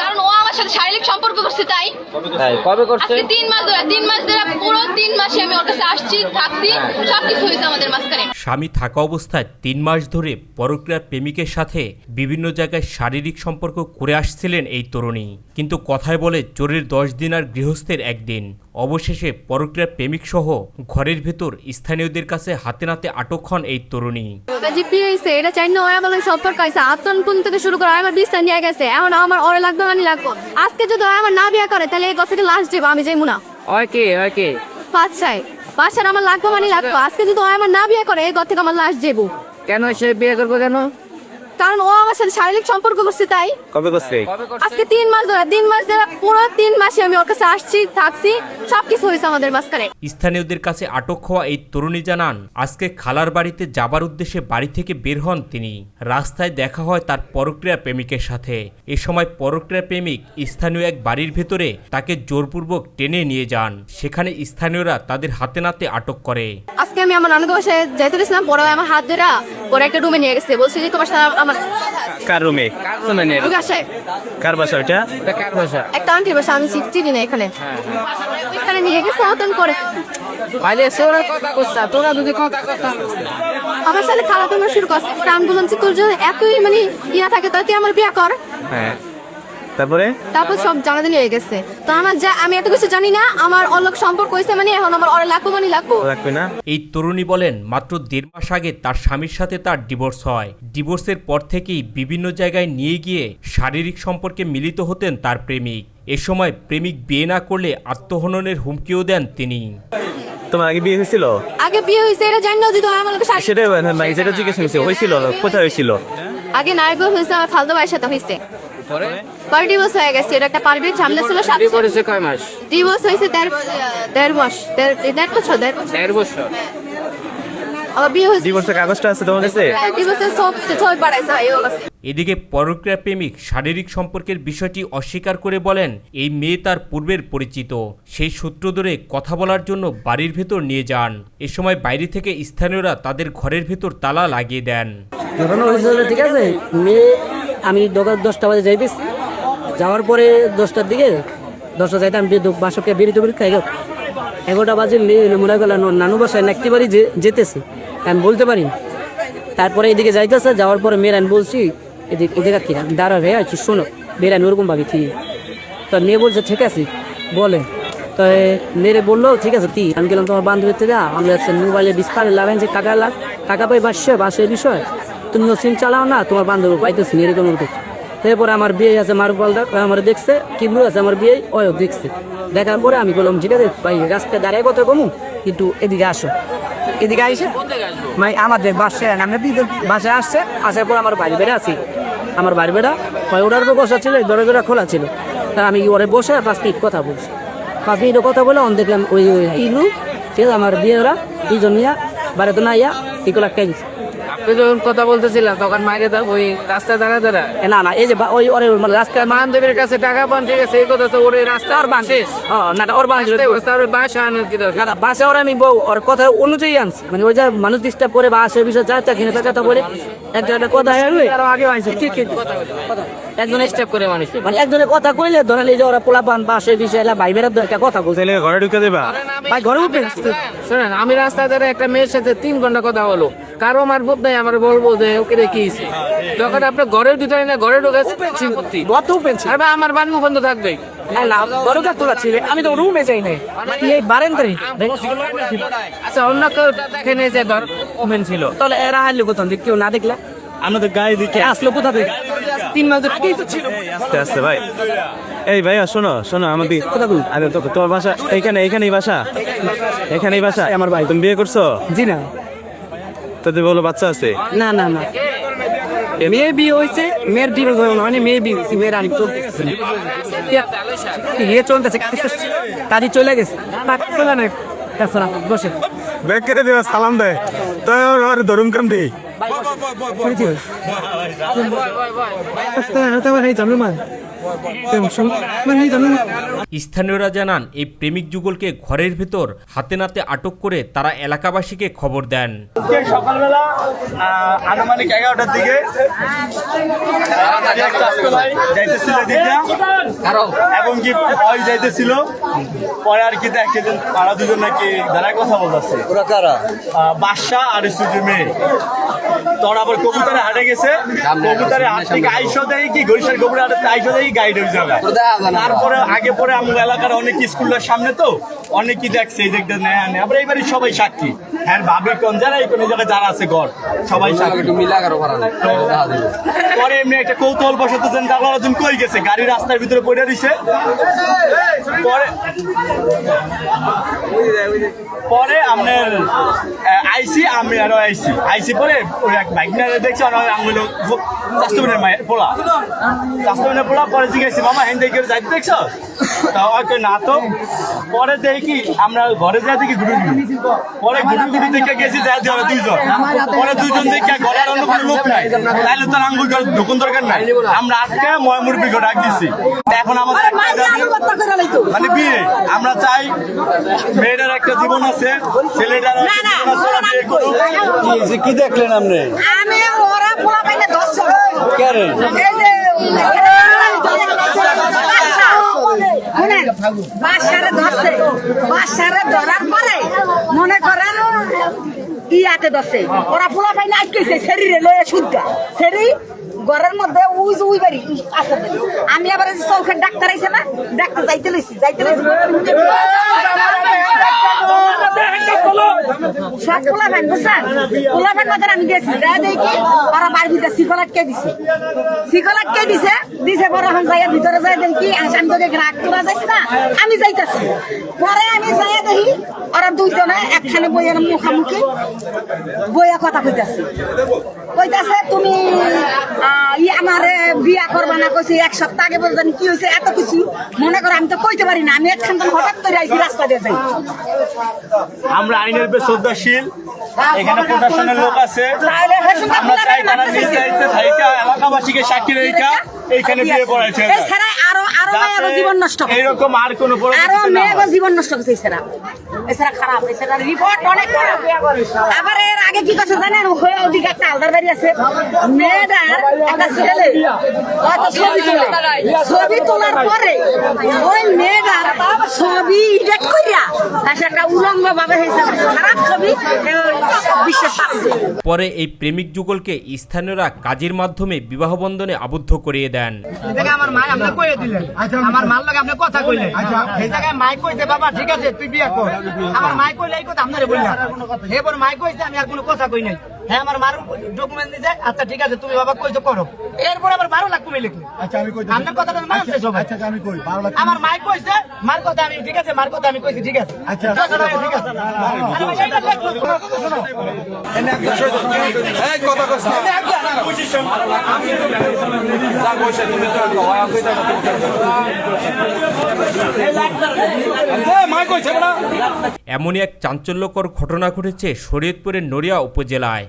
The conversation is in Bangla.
কারণ আমার সাথে শারীরিক সম্পর্ক করছে তাই? কবে করছে? আজকে তিন মাস ধরে তিন মাস ধরে পুরো তিন মাসে আমি ওর কাছে আসছি থাকছি সবকিছু হয়েছে আমাদের মাঝখানে। স্বামী থাকা অবস্থায় তিন মাস ধরে পরক্রিয়ার প্রেমিকের সাথে বিভিন্ন জায়গায় শারীরিক সম্পর্ক করে আসছিলেন এই তরুণী। কিন্তু কথায় বলে চোরের দশ দিন আর গৃহস্থের একদিন। অবশেষে পরক্রিয়ার প্রেমিক সহ ঘরের ভেতর স্থানীয়দের কাছে হাতে নাতে আটক হন এই তরুণী। এটা চাই না সম্পর্ক হয়েছে আচরণ থেকে শুরু করে আমার বিস্তার নিয়ে গেছে। এখন আমার ওরে লাগবে মানে লাগবো। আজকে যদি আমার না বিয়া করে তাহলে এই গছকে লাস্ট যাব আমি যাইবো না। ওকে ওকে বাচ্চায় বাচ্চার আমার লাগবো মানে লাগবো। আজকে যদি আমার না বিয়া করে এই গছ থেকে আমার লাস্ট যাব কেন সে বিয়ে করব কেন? কারণ ও আমার সাথে শারীরিক সম্পর্ক করছে তাই। কবে করছে? আজকে তিন মাস ধরে তিন মাস ধরে পুরো তিন মাসে আমি ওর কাছে আসছি থাকছি সবকিছু হয়েছে আমাদের মাঝখানে। স্থানীয়দের কাছে আটক হওয়া এই তরুণী জানান আজকে খালার বাড়িতে যাবার উদ্দেশ্যে বাড়ি থেকে বের হন তিনি। রাস্তায় দেখা হয় তার পরক্রিয়া প্রেমিকের সাথে। এ সময় পরক্রিয়া প্রেমিক স্থানীয় এক বাড়ির ভেতরে তাকে জোরপূর্বক টেনে নিয়ে যান। সেখানে স্থানীয়রা তাদের হাতে নাতে আটক করে। আজকে আমি আমার নানুকে বাসায় যাইতে দিয়েছিলাম পরে আমার হাত ধরে পরে একটা রুমে নিয়ে গেছে। বলছে যে তোমার সাথে আমার কার রুমে রুমে আসে কার বাসা ওইটা? কার ভাষা একটা আন্টির বাসা আমি চিনি না এখানে। এখানে নিয়ে গেছে অতন করে। পাইলে সে ওরা কথা তোরা যদি কথা কথা আমার সাথে খারাপ তোমার শুরু করছে আমি বললাম যে তোর যদি এতই মানে ইয়া থাকে তাহলে তুই আমার বিয়া কর। হ্যাঁ। তারপরে? তারপর সব জানাতে নিয়ে গেছে। তো আমার যা আমি এত কিছু জানি না আমার অলোক সম্পর্ক হয়েছে মানে এখন আমার অরে লাগবো মানে লাগবো। ও রাখবে না? এই তরুণী বলেন মাত্র দেড় মাস আগে তার স্বামীর সাথে তার ডিভোর্স হয়। ডিভোর্সের পর থেকেই বিভিন্ন জায়গায় নিয়ে গিয়ে শারীরিক সম্পর্কে মিলিত হতেন তার প্রেমিক। এ সময় প্রেমিক বিয়ে না করলে আত্মহননের হুমকিও দেন তিনি। তোমার আগে বিয়ে হয়েছিল? আগে বিয়ে হয়েছে এটা জানি না যদি আমার লোকের সাথে সেটা মানে যেটা জিজ্ঞেস হয়েছে হয়েছিল কোথায় হয়েছিল? আগে নায়ক হয়েছে আমার ফালতু ভাইয়ের সাথে হয়েছে। পরে? ডিভোর্স হয়ে গেছে? এটা একটা পারিবারিক ঝামেলা ছিল সাত করেছে কয় মাস? ডিভোর্স হয়েছে দেড় দেড় মাস দেড় বছর দেড় বছর। ও কাছে। এদিকে পরক্রিয়া প্রেমিক শারীরিক সম্পর্কের বিষয়টি অস্বীকার করে বলেন এই মেয়ে তার পূর্বের পরিচিত। সেই সূত্র ধরে কথা বলার জন্য বাড়ির ভেতর নিয়ে যান। এ সময় বাইরে থেকে স্থানীয়রা তাদের ঘরের ভেতর তালা লাগিয়ে দেন। ঠিক আছে? মেয়ে আমি দোকান দশটা বাজে যাই যাইতেছি। যাওয়ার পরে দশটার দিকে দশটা যাইতে আমি বাসকে বেরিয়ে বেরিয়ে খাই এগারোটা বাজে মনে গেল নানু বাসায় বাড়ি যে যেতেছে। আমি বলতে পারি। তারপরে এদিকে যাইতেছে, যাওয়ার পরে মেয়ের আমি বলছি, এদিক এদিকে কি দাঁড়া হয়ে আছি শোনো। মেয়ের আমি ওরকম ভাবি ঠিক তো মেয়ে বলছে, ঠিক আছে। বলে, তো মেয়েরে বলল, ঠিক আছে তুই আমি গেলাম তোমার বান্ধবীর থেকে আমি মোবাইলে ডিসপ্লে লাগাই যে টাকা লাগ টাকা পাই বাসছে বাসের বিষয়। তুমি সিম চালাও না, তোমার বান্ধবী পাইতেছি এরকম তারপরে আমার বিয়ে আছে মারুপালদা আমার দেখছে কিবলু আছে আমার বিয়ে ওয়ও দেখছে। দেখার পরে আমি বললাম ঠিক আছে ভাই, রাস্তায় দাঁড়িয়ে কত কমু কিন্তু এদিকে আসো। এদিকে আইসে মানে আমাদের বাসায়, আমরা বাসায় আসছে, আসার পর আমার বাড়ি বেড়ে আছি। আমার বাড়ি বেড়া হয় ওটার উপর বসা ছিল দরজাটা খোলা ছিল। তা আমি ওরে বসে পাঁচ মিনিট কথা বলছি। পাঁচ মিনিট কথা বলে, অন দেখলাম ওই ওই ইলু ঠিক আছে, আমার বিয়ে ওরা দুজন নিয়া বাড়ি তো না ইয়া এগুলো একটা আপনি যখন কথা বলতেছিলাম তখন মাইরে দাও ওই রাস্তায় দাঁড়া দাঁড়া। না না এই যে বা- ওই ওরে মানে রাস্তায় মা কাছে টাকা পান ঠিক আছে এই কথা তো ওর রাস্তা আর বাঁচে না ওর বাসা তার বাসা আনার কি দরকার? না বাসে ওরা আমি বউ ওর কথা অনুযায়ী আনছি। মানে ওই যে মানুষ ডিস্টার্ব করে বাসের বিষয়ে যা চা কিনে কথা বলে একটা একটা কথা হয়ে আরও আগে আইছে ঠিক ঠিক। একজন স্টেপ করে মানুষ। মানে একজনের কথা কইলে ধরেন এই যে ওরা পোলাপান বাসের বিষয়ে এলা ভাই বেড়া একটা কথা বলছে। ঘরে ঢুকে দেবা? ভাই ঘরে উঠবেন শোনেন আমি রাস্তায় ধরে একটা মেয়ের সাথে তিন ঘণ্টা কথা হলো। কারও বোধ নাই আমার বলব যে ওকে হইছে? যখন আপনার ঘরের ভিতরে না ঘরে ঢুকে উপেন্ছি আর ভাই আমার বানমু বন্ধ থাকবে। আমি তো রুমে যাই নাই। এই বারেন্দারি আচ্ছা অন্য কেউ দেখে নিয়েছে ধর ওমেন ছিল। তাহলে এরা হারলে কোথাও দিক কেউ না দেখলা? আমরা তো গায়ে দিকে আসলো কোথা থেকে? তিন মাস ছিল আস্তে আস্তে ভাই। এই ভাইয়া শোনো শোনো আমাদের কোথা বল আরে তো তোমার বাসা এইখানে এইখানেই বাসা। এখানেই বাসা। আমার ভাই। তুমি বিয়ে করছ? জি না। তোদের বলো বাচ্চা আছে? না না না। মেয়ে বিয়ে হয়েছে মেয়ের ডিভোর্স হয়ে মানে মেয়ে বিয়ে হয়েছে মেয়ের আরেক চলতেছে। ইয়ে চলতেছে কাজে চলে গেছে। চলে না তাছাড়া বসে। ব্যাগ কেটে দেওয়া সালাম দেয় তো আর ধরুন কাম দেই স্থানীয়রা জানান এই প্রেমিক যুগলকে ঘরের ভেতর হাতে নাতে আটক করে তারা এলাকাবাসীকে খবর দেন। আজকে সকালবেলা আনুমানিক এগারোটার দিকে যাইতেছিল এবং কি ওই যাইতেছিল পরে আর কি দেখে যে দুজন নাকি দাঁড়ায় কথা বলতেছে। ওরা কারা? বাদশা আর স্ত্রীর মেয়ে। তোর আবার কবুতারে হাটে গেছে। কবুতারে হাট থেকে আইসো দেয় কি গরিষার কবুতরে হাটে আইসো দেয় গাইড হয়ে যাবে। তারপরে আগে পরে আমার এলাকার অনেক স্কুলের সামনে তো অনেকই দেখছে এই দেখতে নেয় আনে আবার এইবারে সবাই সাক্ষী। হ্যাঁ ভাবি কোন যারা এই কোন জায়গায় যারা আছে ঘর সবাই সাক্ষী। পরে এমনি একটা কৌতূহল বসত যেন দেখলাম তুমি কই গেছে? গাড়ি রাস্তার ভিতরে পড়ে দিছে পরে পরে আপনার আইসি আমি আরও আইসি। আইসি পরে ওই এক বাইক নিয়ে দেখছি আর আমি হলো চাস্তবিনের মায়ের পোলা। চাস্তবিনের পোলা পরে জিজ্ঞেস মামা হেন দেখে যাইতে দেখছ? তাও আর না তো পরে দেখি আমরা ঘরে যা দেখি ঘুরে ঘুরি পরে ঘুরে ঘুরে দেখে গেছি যাই দিয়ে দুইজন। পরে দুইজন দেখে ঘরে আর অন্য কোনো লোক নাই। তাইলে তো আঙ্গুল করে ঢুকুন দরকার নাই। আমরা আজকে ময়মুর বিঘ ডাক দিছি। এখন আমাদের মানে বিয়ে আমরা চাই মেয়েটার একটা জীবন আছে ছেলেটার একটা জীবন আছে, ওরা কি দেখলেন আপনি? আমি ওরা পোলা পাইলে দশ কেন এই যে বাদশা, ধরছে ধরার পরে মনে করেন ইয়াতে ধরছে ওরা পোলা পাইলে আটকেছে শরীরে লয়ে শুদ্ধা শরীর ঘরের মধ্যে উই বাড়ি আছে আমি আবার যে চৌখের ডাক্তার আইছে না ডাক্তার যাইতে লইছি যাইতে লইছি সব পোলা ভাই বুঝছেন? পোলা আমি গেছি যা দেখি ভিতরে দিছে দিছে। দিছে পরে এখন ভিতরে যাই দেখি আসাম তো দেখি রাগ করা যাচ্ছে না, আমি যাইতেছি। পরে আমি দেখি, ওরা দুইজনে একখানে বইয়ের মুখামুখি বইয়া কথা কইতাছে। কইতাছে, তুমি ই আমারে বিয়া করবা না? কইছি, এক সপ্তাহ আগে বলছেন কি হয়েছে এত কিছু? মনে করো আমি তো কইতে পারি না, আমি একখান হঠাৎ করে আইছি রাস্তা দিয়ে যাই। আমরা আইনের উপর শ্রদ্ধাশীল এখানে প্রশাসনের লোক আছে আমরা চাই তারা। নিজ দায়িত্বে থাকা এলাকাবাসীকে সাক্ষী রেখা, এইখানে বিয়ে পড়াইছে মেয়েরও জীবন নষ্ট করছে। এইরকম আর কোনো আরও মেয়েরও জীবন নষ্ট করছে এছাড়া। এছাড়া খারাপ এছাড়া রিপোর্ট অনেক খারাপ। আবার এর আগে কি কথা জানেন? হয়ে ওদিকে একটা আলদার বাড়ি আছে। মেয়েটার একটা ছেলে। ছবি তোলে। ছবি তোলার পরে ওই মেয়েটার ছবি ইডিট কইরা একটা উলঙ্গ ভাবে হয়েছে। খারাপ ছবি বিশ্বাস পরে এই প্রেমিক যুগলকে স্থানীয়রা কাজের মাধ্যমে বিবাহ বন্ধনে আবদ্ধ করিয়ে দেন। আমার মা আপনি কইয়ে দিলেন। আমার মার লগে আপনি কথা কইলেন। এই জায়গায় মাই কইছে বাবা ঠিক আছে তুই বিয়া কর। আমার মাই কইলে এই কথা আপনারে বললাম। এবার মাই কইছে আমি আর কোনো কথা কই নাই। হ্যাঁ আমার মার ডকুমেন্ট দিছে আচ্ছা ঠিক আছে তুমি বাবা কইছো করো। এরপর আবার বারো লাখ কমে লিখলো আচ্ছা আমি কই আপনার কথাটা মানছে সবাই। আচ্ছা আমি কই বারো লাখ আমার মাই কইছে মার কথা আমি ঠিক আছে মার কথা আমি কইছি ঠিক আছে। আচ্ছা। ঠিক আছে আমি এইটা লিখলো। এমনই এক চাঞ্চল্যকর ঘটনা ঘটেছে শরীয়তপুরের নড়িয়া উপজেলায়।